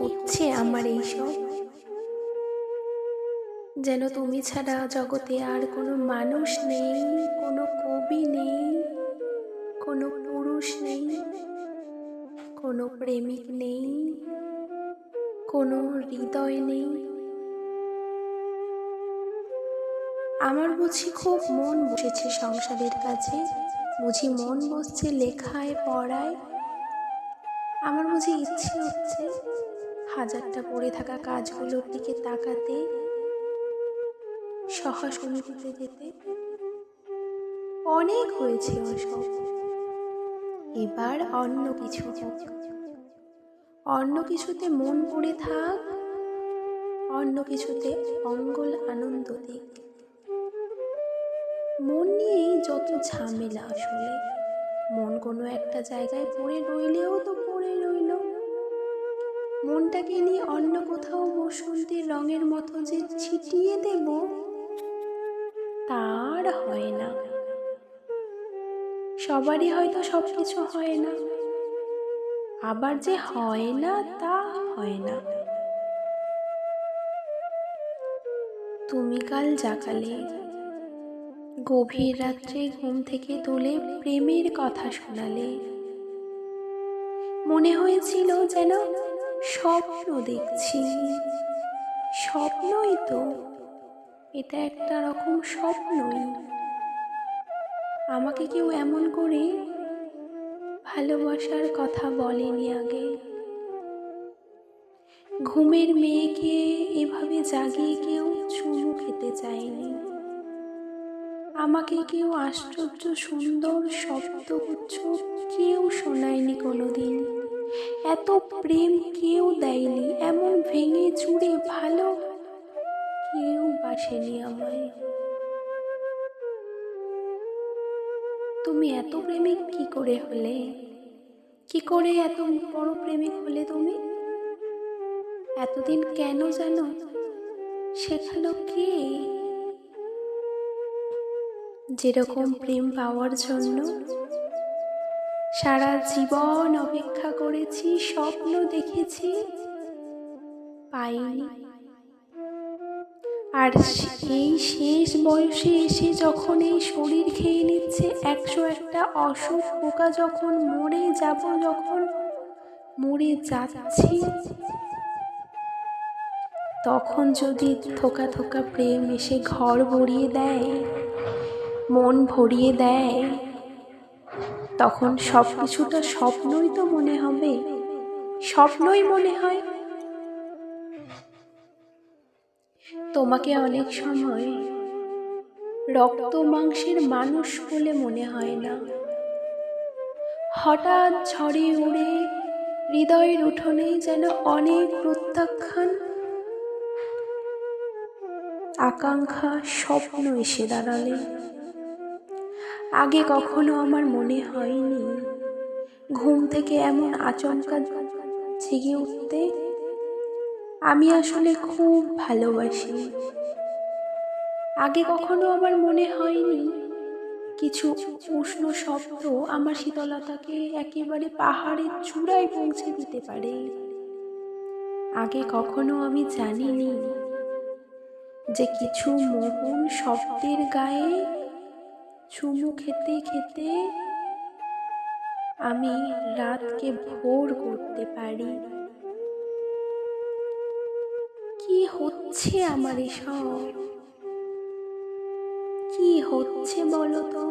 হচ্ছে আমার এইসব। যেন তুমি ছাড়া জগতে আর কোনো মানুষ নেই, কোনো কবি নেই, কোনো পুরুষ নেই, কোনো প্রেমিক নেই, কোনো হৃদয় নেই। আমার বুঝি খুব মন বসেছে সংসারের কাছে, বুঝি মন বসছে লেখায়, পড়ায়। আমার বুঝি ইচ্ছে হচ্ছে হাজারটা পড়ে থাকা কাজগুলোর দিকে তাকাতে সহাসমিতিতে যেতে অনেক হয়েছে ওসব এবার অন্য কিছু। অন্য কিছুতে মন পড়ে থাক, অন্য কিছুতে অঙ্গল আনন্দ দিক। মন নিয়েই যত ঝামেলা আসলে, মন কোনো একটা জায়গায় পড়ে রইলেও তো পড়ে রইল। মনটাকে নিয়ে অন্য কোথাও বসন্তের রঙের মতো যে ছিটিয়ে দেব, তার হয় না। সবারই হয়তো সব কিছু হয় না। আবার যে হয় না, তা হয় না। তুমি কাল জাকালে গভীর রাত্রে ঘুম থেকে তুলে প্রেমের কথা শোনালে। মনে হয়েছিল যেন স্বপ্ন দেখছি। স্বপ্নই তো, এটা একটা রকম স্বপ্নই। আমাকে কেউ এমন করে ভালোবাসার কথা বলেনি আগে। ঘুমের মেয়েকে এভাবে জাগিয়ে কেউ চুমু খেতে চায়নি। আমাকে কেউ আশ্চর্য সুন্দর শব্দগুচ্ছ কেউ শোনায়নি কোনোদিন। এত প্রেম কেউ দেয়নি, এমন ভেঙে চুড়ে ভালো কেউ বাসেনি আমায়। তুমি এত প্রেমিক কি করে হলে? কি করে এত বড় প্রেমিক হলে তুমি? এতদিন কেন জানো? শেখালো কে যেরকম প্রেম পাওয়ার জন্য। সারা জীবন অপেক্ষা করেছি, স্বপ্ন দেখেছি, পাইনি। আর এই শেষ বয়সে এসে যখন এই শরীর খেয়ে নিচ্ছে, একশো একটা অসুখ পোকা যখন মরে যাব, যখন মরে যাচ্ছি, তখন যদি থোকা থোকা প্রেম এসে ঘর ভরিয়ে দেয় মন ভরিয়ে দেয়, তখন সব কিছুটা স্বপ্নই তো মনে হবে। স্বপ্নই মনে হয়। তোমাকে অনেক সময় রক্ত মাংসের মানুষ বলে মনে হয় না। হঠাৎ ঝড়ে উড়ে হৃদয়ের উঠোনে যেন অনেক প্রত্যাখ্যান। আকাঙ্ক্ষা স্বপ্ন এসে দাঁড়ালে। আগে কখনো আমার মনে হয়নি। ঘুম থেকে এমন আচমকা জেগে উঠতে আমি আসলে খুব ভালোবাসি। আগে কখনো আমার মনে হয়নি কিছু উষ্ণ শব্দ আমার শীতলতাকে একেবারে পাহাড়ের চূড়ায় পৌঁছে দিতে পারে। আগে কখনো আমি জানিনি যে কিছু মোহন শব্দের গায়ে চুমু খেতে খেতে আমি রাতকে ভোর করতে পারি। কি হচ্ছে আমার এসব? কি হচ্ছে বলো তো?